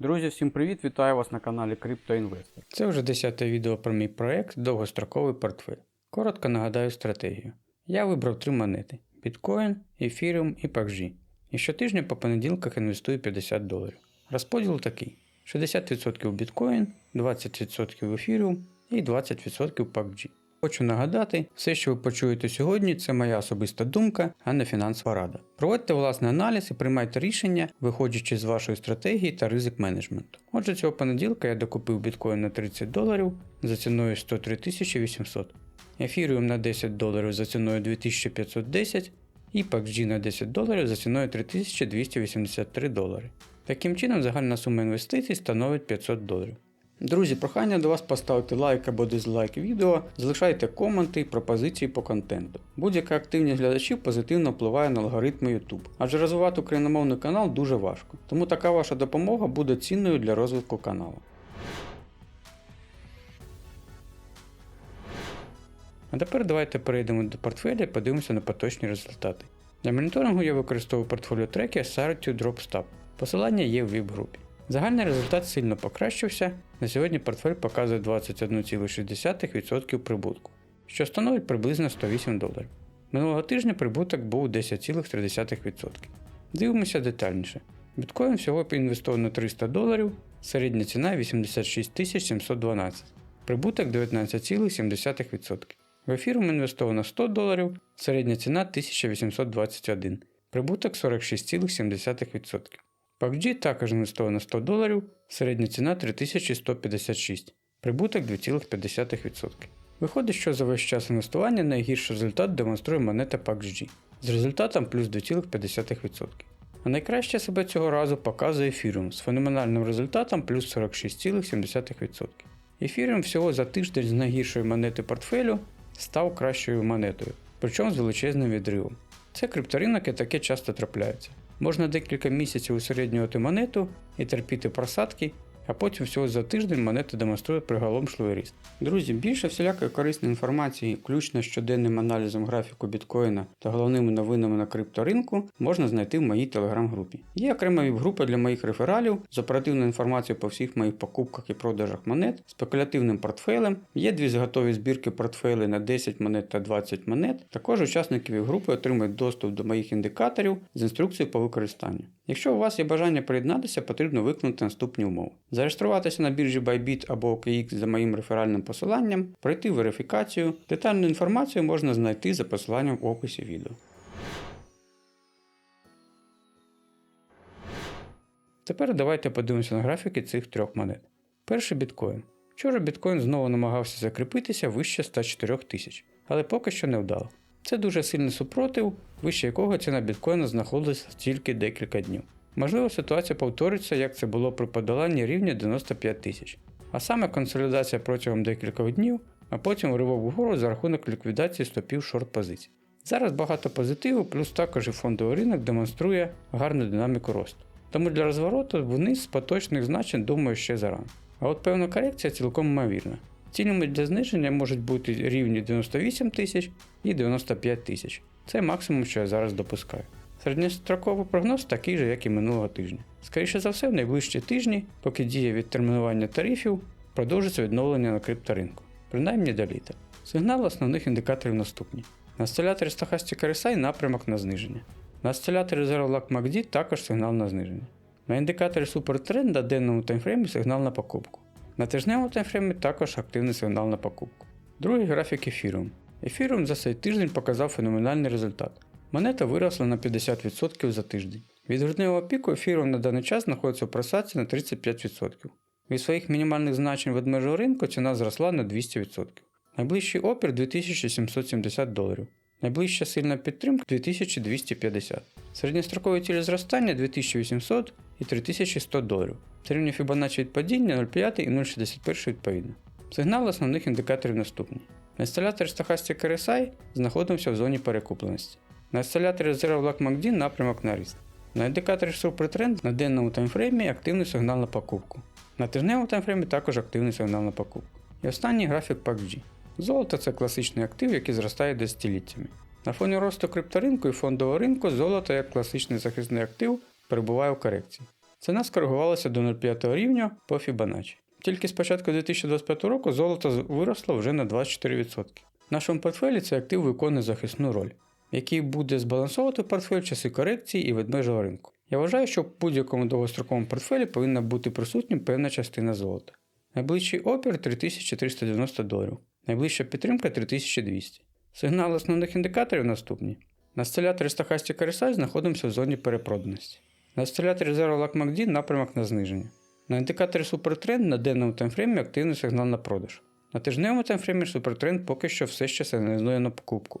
Друзі, всім привіт! Вітаю вас на каналі CryptoInvestor. Це вже 10 відео про мій проект Довгостроковий портфель. Коротко нагадаю стратегію. Я вибрав три монети: Bitcoin, Ethereum і PUBG. І щотижня по понеділках інвестую 50 доларів. Розподіл такий: 60% Bitcoin, 20% Ethereum і 20% PUBG. Хочу нагадати, все, що ви почуєте сьогодні, це моя особиста думка, а не фінансова рада. Проводьте власний аналіз і приймайте рішення, виходячи з вашої стратегії та ризик менеджменту. Отже, цього понеділка я докупив біткоін на 30 доларів за ціною 103 800, ефіріум на 10 доларів за ціною 2510 і PUBG на 10 доларів за ціною 3283 долари. Таким чином, загальна сума інвестицій становить 500 доларів. Друзі, прохання до вас поставити лайк або дизлайк відео, залишайте коменти і пропозиції по контенту. Будь-яка активність глядачів позитивно впливає на алгоритми YouTube, адже розвивати україномовний канал дуже важко, тому така ваша допомога буде цінною для розвитку каналу. А тепер давайте перейдемо до портфеля і подивимося на поточні результати. Для моніторингу я використовую портфоліо треки Sartu DropStab. Посилання є в VIP-групі. Загальний результат сильно покращився. На сьогодні портфель показує 21,6% прибутку, що становить приблизно 108 доларів. Минулого тижня прибуток був 10,3%. Дивимося детальніше. Біткоін всього інвестовано 300 доларів, середня ціна 86 712, прибуток 19,7%. В ефірум інвестовано 100 доларів, середня ціна 1821, прибуток 46,7%. PUBG також інвестовано 100 доларів, середня ціна 3156, прибуток 2,5%. Виходить, що за весь час інвестування найгірший результат демонструє монета PUBG з результатом плюс 2,5%. А найкраще себе цього разу показує Ethereum з феноменальним результатом плюс 46,7%. Ethereum всього за тиждень з найгіршої монети портфелю став кращою монетою, причому з величезним відривом. Це крипторинок і таке часто трапляється. Можна декілька місяців усереднювати монету і терпіти просадки, а потім всього за тиждень монета демонструє приголомшливий ріст. Друзі, більше всілякої корисної інформації, включно з щоденним аналізом графіку біткоїна та головними новинами на крипторинку, можна знайти в моїй телеграм-групі. Є окрема віп-група для моїх рефералів з оперативною інформацією по всіх моїх покупках і продажах монет, спекулятивним портфелем. Є дві готові збірки портфелей на 10 монет та 20 монет. Також учасники віп-групи отримують доступ до моїх індикаторів з інструкцією по використанню. Якщо у вас є бажання приєднатися, потрібно виконати наступні умови. Зареєструватися на біржі Bybit або OKX за моїм реферальним посиланням, пройти верифікацію. Детальну інформацію можна знайти за посиланням в описі відео. Тепер давайте подивимося на графіки цих трьох монет. Перший біткоін. Вчора біткоін знову намагався закріпитися вище 104 тисяч, але поки що не вдало. Це дуже сильний супротив, вище якого ціна біткоїна знаходилася тільки декілька днів. Можливо, ситуація повториться, як це було при подоланні рівня 95 тисяч, а саме консолідація протягом декількох днів, а потім ривок вгору за рахунок ліквідації стопів шорт позицій. Зараз багато позитиву, плюс також і фондовий ринок демонструє гарну динаміку росту. Тому для розвороту вниз з поточних значень думаю ще зарано. А от певна корекція цілком ймовірна. Цілями для зниження можуть бути рівні 98 тисяч і 95 тисяч. Це максимум, що я зараз допускаю. Середньостроковий прогноз такий же, як і минулого тижня. Скоріше за все, в найближчі тижні, поки діє відтермінування тарифів, продовжиться відновлення на крипторинку, принаймні до літа. Сигнали основних індикаторів наступні. На осциляторі Stochastic RSI напрямок на зниження. На осциляторі Zero Lock MACD також сигнал на зниження. На індикаторі Supertrend на денному таймфреймі сигнал на покупку. На тижневому таймфреймі також активний сигнал на покупку. Другий графік Ethereum. Ethereum за цей тиждень показав феноменальний результат. Монета виросла на 50% за тиждень. Від грудневого піку Ethereum на даний час знаходиться в просадці на 35%. Від своїх мінімальних значень ведмежого ринку ціна зросла на 200%. Найближчий опір 2770 доларів. Найближча сильна підтримка 2250. Середньострокові цілі зростання 2800 і 3100 доларів. Рівні Fibonacci від падіння 0,5 і 0,61 відповідно. Сигнали основних індикаторів наступні. На інсталяторі Stochastic RSI знаходимося в зоні перекупленості. На інсталяторі Zero Black MACD напрямок на ріст. На індикаторі Supertrend на денному таймфреймі активний сигнал на покупку. На тижневому таймфреймі також активний сигнал на покупку. І останній графік PUBG. Золото це класичний актив, який зростає десятиліттями. На фоні росту крипторинку і фондового ринку золото як класичний захисний актив перебуває у корекції. Ціна скоригувалася до 0,5 рівня по Fibonacci. Тільки з початку 2025 року золото виросло вже на 24%. В нашому портфелі цей актив виконує захисну роль, який буде збалансовувати портфель в часи корекції і ведмежого ринку. Я вважаю, що в будь-якому довгостроковому портфелі повинна бути присутня певна частина золота. Найближчий опір 3390 доларів, найближча підтримка 3200. Сигнали основних індикаторів наступні. На осциляторі Stochastic RSI знаходимося в зоні перепроданості. На осциляторі Zero Lag MACD напрямок на зниження. На індикаторі Supertrend на денному таймфреймі активний сигнал на продаж. На тижневому таймфреймі Supertrend поки що все ще сигналізує на покупку.